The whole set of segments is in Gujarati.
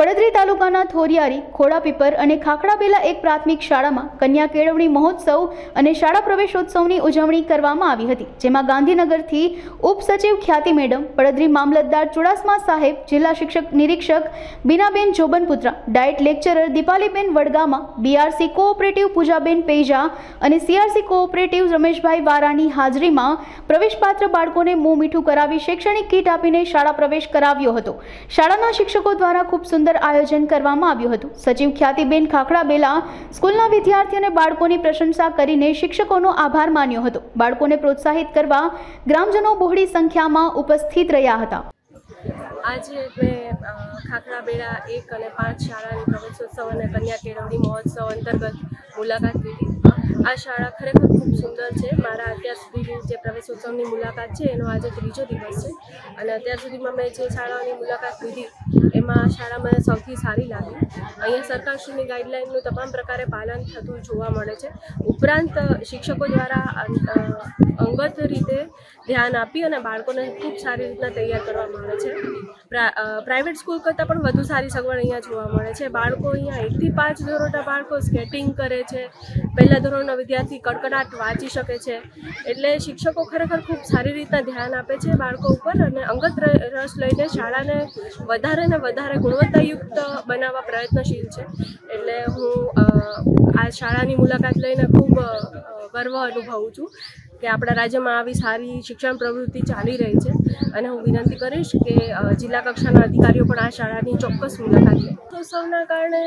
પડદરી તાલુકાના થોરિયારી, ખોડાપીપર અને ખાખડાબેલા એક પ્રાથમિક શાળામાં કન્યા કેળવણી મહોત્સવ અને શાળા પ્રવેશોત્સવની ઉજવણી કરવામાં આવી હતી, જેમાં ગાંધીનગરથી ઉપસચિવ ખ્યાતિ મેડમ, પડદરી મામલતદાર ચુડાસમા સાહેબ, જિલ્લા શિક્ષક નિરીક્ષક Binaben Jobanputra, DIET lecturer Dipaliben Vadgama, BRC cooperative Poojaben Peja અને સીઆરસી કોઓપરેટિવ રમેશભાઈ વારાની હાજરીમાં પ્રવેશપાત્ર બાળકોને મોં મીઠું કરાવી શૈક્ષણિક કીટ આપીને શાળા પ્રવેશ કરાવ્યો હતો. શાળાના શિક્ષકો દ્વારા ખૂબ સુંદર આયોજન કરવામાં આવ્યું હતું. સચિવ ખ્યાતિબેન ખાખડાબેલા સ્કૂલના વિદ્યાર્થીઓ અને બાળકોની પ્રશંસા કરીને શિક્ષકોનો આભાર માન્યો હતો. બાળકોને પ્રોત્સાહિત કરવા ગ્રામજનો બહોળી સંખ્યામાં ઉપસ્થિત રહ્યા હતા. આજે મેં અ, ખાખરાબેડા એક અને પાંચ શાળાની પ્રવેશોત્સવ અને કન્યા કેળવણી મહોત્સવ અંતર્ગત મુલાકાત લીધી. આ શાળા ખરેખર ખૂબ સુંદર છે. મારા અત્યાર સુધીની જે પ્રવેશોત્સવની મુલાકાત છે, એનો આજે ત્રીજો દિવસ છે. અને અત્યાર સુધીમાં મેં જે શાળાઓની મુલાકાત લીધી, એમાં આ શાળા મને સૌથી સારી લાગી. અહીંયા સરકારશ્રીની ગાઈડલાઇનનું તમામ પ્રકારે પાલન થતું જોવા મળે છે. ઉપરાંત શિક્ષકો દ્વારા અંગત રીતે ધ્યાન આપી અને બાળકોને ખૂબ સારી રીતના તૈયાર કરવામાં આવે છે. પ્રા- પ્રાઇવેટ સ્કૂલ કરતાં પણ વધુ સારી સગવડ અહીંયા જોવા મળે છે. બાળકો અહીંયા એકથી પાંચ ધોરણના બાળકો સ્કેટિંગ કરે છે. પહેલા ધોરણનો વિદ્યાર્થી કડકડાટ વાંચી શકે છે. એટલે શિક્ષકો ખરેખર ખૂબ સારી રીતના ધ્યાન આપે છે બાળકો ઉપર અને અંગત રસ લઈને શાળાને વધારે ને વધારે ગુણવત્તાયુક્ત બનાવવા પ્રયત્નશીલ છે. એટલે હું આ શાળાની મુલાકાત લઈને ખૂબ ગર્વ અનુભવું છું. કે આપણા રાજ્યમાં આવી સારી શિક્ષણ પ્રવૃત્તિ ચાલી રહી છે. અને હું વિનંતી કરીશ કે જિલ્લા કક્ષાના અધિકારીઓ પણ આ શાળાની ચોક્કસ મુલાકાત લે. ઉત્સવના કારણે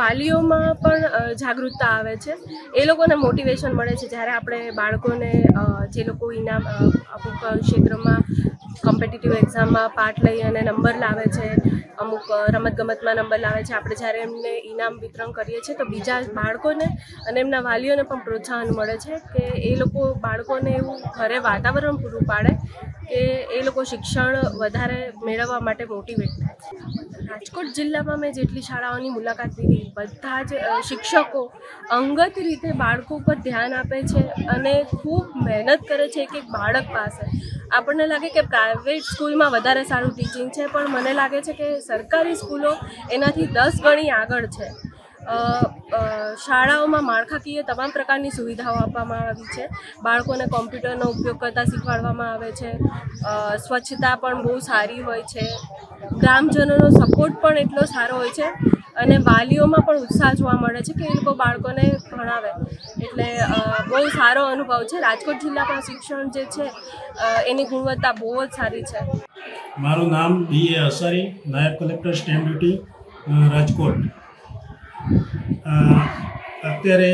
વાલીઓમાં પણ જાગૃતતા આવે છે. એ લોકોને મોટિવેશન મળે છે. જ્યારે આપણે બાળકોને જે લોકો ઇનામ અમુક ક્ષેત્રમાં કોમ્પિટિટિવ એક્ઝામમાં પાર્ટ લઈ અને નંબર લાવે છે અમુક રમતગમતમાં નંબર લાવે છે. આપણે જ્યારે એમને ઇનામ વિતરણ કરીએ છીએ તો બીજા બાળકોને અને એમના વાલીઓને પણ પ્રોત્સાહન મળે છે કે એ લોકો બાળકોને એવું ઘરે વાતાવરણ પૂરું પાડે કે એ લોકો શિક્ષણ વધારે મેળવવા માટે મોટિવેટ થાય છે. રાજકોટ જિલ્લામાં મેં જેટલી શાળાઓની મુલાકાત લીધી, બધા જ શિક્ષકો અંગત રીતે બાળકો પર ધ્યાન આપે છે અને ખૂબ મહેનત કરે છે એક એક બાળક પાસે. આપણને લાગે કે પ્રાઇવેટ સ્કૂલમાં વધારે સારું ટીચિંગ છે, પણ મને લાગે છે કે સરકારી સ્કૂલો એનાથી દસ ગણી આગળ છે. શાળાઓમાં માળખાકીય તમામ પ્રકારની સુવિધાઓ આપવામાં આવી છે. બાળકોને કોમ્પ્યુટરનો ઉપયોગ કરતાં શીખવાડવામાં આવે છે. સ્વચ્છતા પણ બહુ સારી હોય છે. ગ્રામજનોનો સપોર્ટ પણ એટલો સારો હોય છે અને વાલીઓમાં પણ ઉત્સાહ જોવા મળે છે કે એ લોકો બાળકોને ભણાવે. એટલે બહુ સારો અનુભવ છે. રાજકોટ જિલ્લામાં શિક્ષણ જે છે એની ગુણવત્તા બહુ જ સારી છે. મારું નામ બી એ અસારી, નાયબ કલેક્ટર, સ્ટેમ્પ ડ્યુટી રાજકોટ. અત્યારે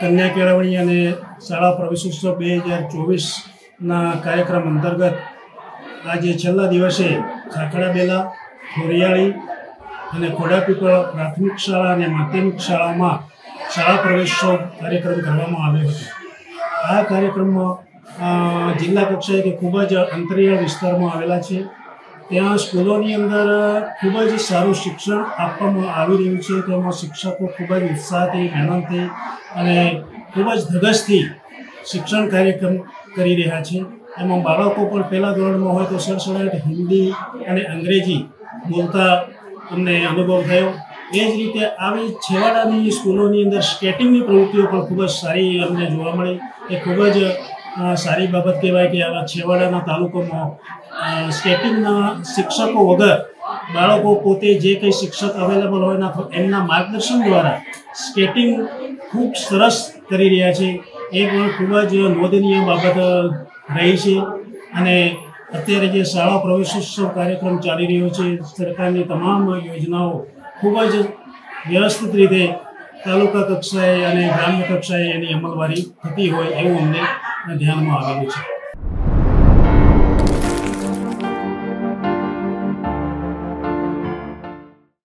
કન્યા કેળવણી અને શાળા પ્રવેશોત્સવ બે હજાર ચોવીસના કાર્યક્રમ અંતર્ગત આજે છેલ્લા દિવસે ખાખડા બેલા ખોરિયાળી અને ખોડાપીપળ પ્રાથમિક શાળા અને માધ્યમિક શાળામાં શાળા પ્રવેશોત્સવ કાર્યક્રમ કરવામાં આવ્યો હતો. આ કાર્યક્રમમાં જિલ્લા કક્ષાએ કે ખૂબ જ અંતરિયાળ વિસ્તારમાં આવેલા છે. ત્યાં સ્કૂલોની અંદર ખૂબ જ સારું શિક્ષણ આપવામાં આવી રહ્યું છે. તેમાં શિક્ષકો ખૂબ જ ઉત્સાહથી મહેનતથી અને ખૂબ જ ધગશથી શિક્ષણ કાર્યક્રમ કરી રહ્યા છે. એમાં બાળકો પણ પહેલા ધોરણમાં હોય તો સરસડાટ, હિન્દી અને અંગ્રેજી બોલતા અમને અનુભવ થયો. એ જ રીતે આવી છેવાડાની સ્કૂલોની અંદર સ્કેટિંગની પ્રવૃત્તિઓ પણ ખૂબ જ સારી અમને જોવા મળી. એ ખૂબ જ સારી બાબત કહેવાય કે આવા છેવાડાના તાલુકામાં સ્કેટિંગના શિક્ષકો વગર બાળકો પોતે જે કંઈ શિક્ષક અવેલેબલ હોય એમના માર્ગદર્શન દ્વારા સ્કેટિંગ ખૂબ સરસ કરી રહ્યા છે. એ પણ ખૂબ જ નોંધનીય બાબત રહી છે. અને અત્યારે જે શાળા પ્રવેશોત્સવ કાર્યક્રમ ચાલી રહ્યો છે, સરકારની તમામ યોજનાઓ ખૂબ જ વ્યવસ્થિત રીતે તાલુકા કક્ષાએ અને ગ્રામ્ય કક્ષાએ એની અમલવારી થતી હોય એવું અમને ધ્યાનમાં આવેલું છે.